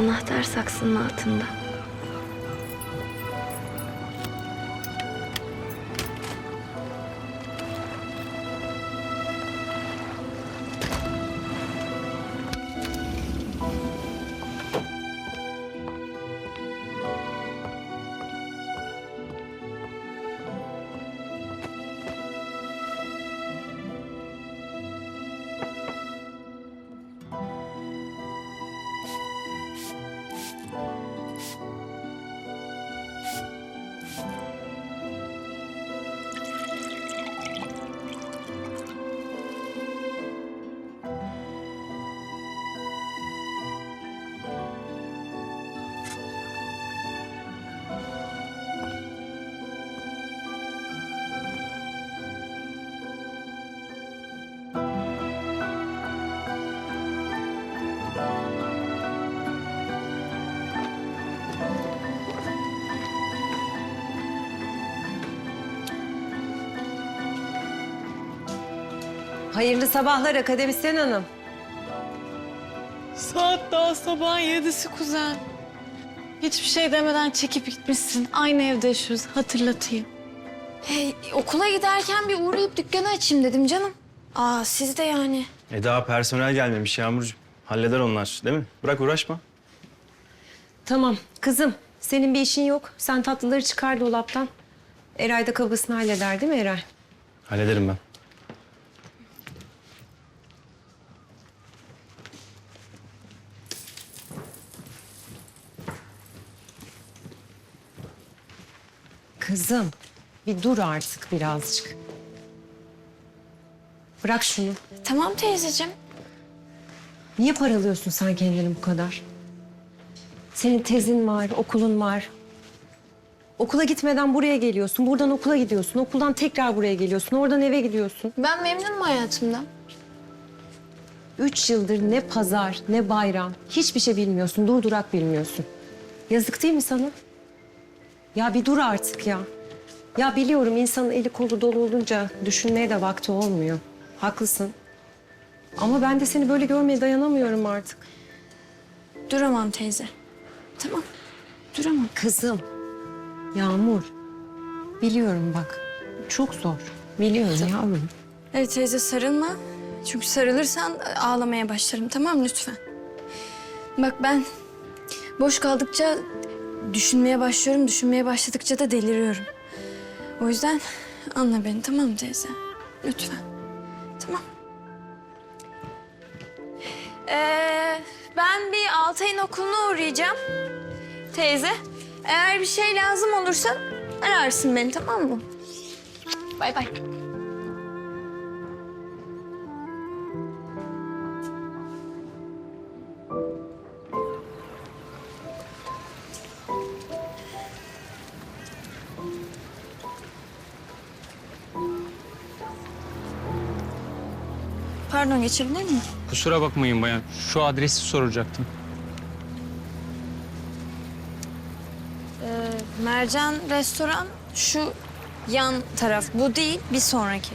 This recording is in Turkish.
Anahtar saksının altında. Hayırlı sabahlar akademisyen hanım. Saat daha sabahın yedisi kuzen. Hiçbir şey demeden çekip gitmişsin. Aynı evde yaşıyoruz. Hatırlatayım. Hey, okula giderken bir uğrayıp dükkanı açayım dedim canım. Aa siz de yani. E daha personel gelmemiş Yağmurcuğum. Halleder onlar değil mi? Bırak uğraşma. Tamam kızım senin bir işin yok. Sen tatlıları çıkar dolaptan. Eray da kavgasını halleder değil mi Eray? Hallederim ben. Kızım bir dur artık birazcık. Bırak şunu. Tamam teyzeciğim. Niye paralıyorsun sen kendini bu kadar? Senin tezin var, okulun var. Okula gitmeden buraya geliyorsun, buradan okula gidiyorsun, okuldan tekrar buraya geliyorsun, oradan eve gidiyorsun. Ben memnunum hayatımdan. Üç yıldır ne pazar, ne bayram, hiçbir şey bilmiyorsun, durdurak bilmiyorsun. Yazık değil mi sana? Ya bir dur artık ya. Ya biliyorum insanın eli kolu dolu olunca düşünmeye de vakti olmuyor. Haklısın. Ama ben de seni böyle görmeye dayanamıyorum artık. Duramam teyze. Tamam. Duramam. Kızım, Yağmur. Biliyorum bak, çok zor. Biliyorum yavrum. Evet teyze sarılma. Çünkü sarılırsan ağlamaya başlarım tamam mı? lütfen. Bak ben boş kaldıkça düşünmeye başlıyorum. Düşünmeye başladıkça da deliriyorum. O yüzden anla beni tamam mı teyze? Lütfen. Tamam. Ee, ben bir Altay'ın okuluna uğrayacağım. Teyze. Eğer bir şey lazım olursa ararsın beni tamam mı? Bay bay. Pardon geçebilir miyim? Kusura bakmayın bayan. Şu adresi soracaktım. Mercan restoran şu yan taraf. Bu değil bir sonraki.